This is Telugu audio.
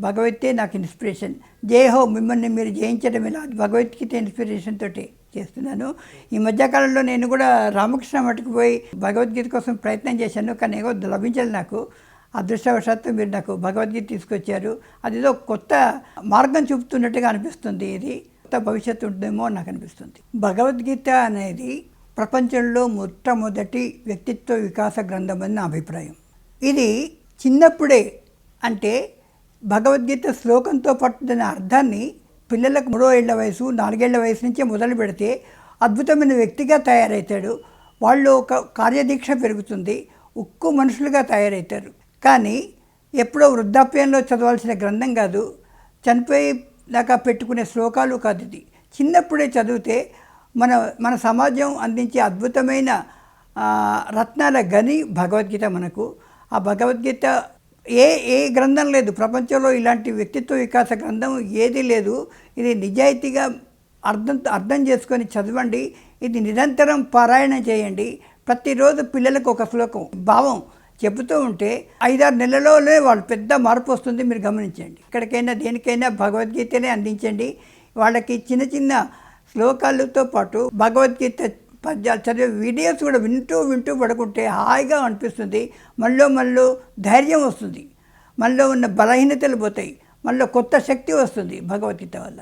భగవత్తే నాకు ఇన్స్పిరేషన్ జయహో మిమ్మల్ని మీరు జయించడం ఇలా భగవద్గీత ఇన్స్పిరేషన్ తోటి చేస్తున్నాను. ఈ మధ్యకాలంలో నేను కూడా రామకృష్ణ మటుకు పోయి భగవద్గీత కోసం ప్రయత్నం చేశాను కానీ ఏదో లభించదు నాకు. అదృష్టవశాత్తు మీరు నాకు భగవద్గీత తీసుకొచ్చారు. అదేదో కొత్త మార్గం చూపుతున్నట్టుగా అనిపిస్తుంది. ఇది కొత్త భవిష్యత్తు ఉంటుందేమో నాకు అనిపిస్తుంది. భగవద్గీత అనేది ప్రపంచంలో మొట్టమొదటి వ్యక్తిత్వ వికాస గ్రంథం అని నా అభిప్రాయం. ఇది చిన్నప్పుడే అంటే భగవద్గీత శ్లోకంతో పాటు దాని అర్థాన్ని పిల్లలకు మూడో ఏళ్ళ వయసు నాలుగేళ్ళ వయసు నుంచే మొదలు పెడితే అద్భుతమైన వ్యక్తిగా తయారవుతాడు వాళ్ళు ఒక కార్యదీక్ష పెరుగుతుంది ఉక్కు మనుషులుగా తయారవుతారు కానీ ఎప్పుడో వృద్ధాప్యంలో చదవాల్సిన గ్రంథం కాదు చనిపోయి దాకా పెట్టుకునే శ్లోకాలు కాదు ఇది. చిన్నప్పుడే చదివితే మన మన సమాజం అందించే అద్భుతమైన రత్నాల గని భగవద్గీత మనకు. ఆ భగవద్గీత ఏ ఏ గ్రంథం లేదు. ప్రపంచంలో ఇలాంటి వ్యక్తిత్వ వికాస గ్రంథం ఏది లేదు. ఇది నిజాయితీగా అర్థం అర్థం చేసుకొని చదవండి. ఇది నిరంతరం పారాయణం చేయండి. ప్రతిరోజు పిల్లలకు ఒక శ్లోకం భావం చెబుతూ ఉంటే ఐదారు నెలలోనే వాళ్ళు పెద్ద మార్పు వస్తుంది. మీరు గమనించండి. ఎక్కడికైనా దేనికైనా భగవద్గీతనే అందించండి. వాళ్ళకి చిన్న చిన్న శ్లోకాలతో పాటు భగవద్గీత పద్యాలు చదివే వీడియోస్ కూడా వింటూ వింటూ పడుకుంటే హాయిగా అనిపిస్తుంది. మనలో మనలో ధైర్యం వస్తుంది. మనలో ఉన్న బలహీనతలు పోతాయి. మనలో కొత్త శక్తి వస్తుంది భగవద్గీత వల్ల.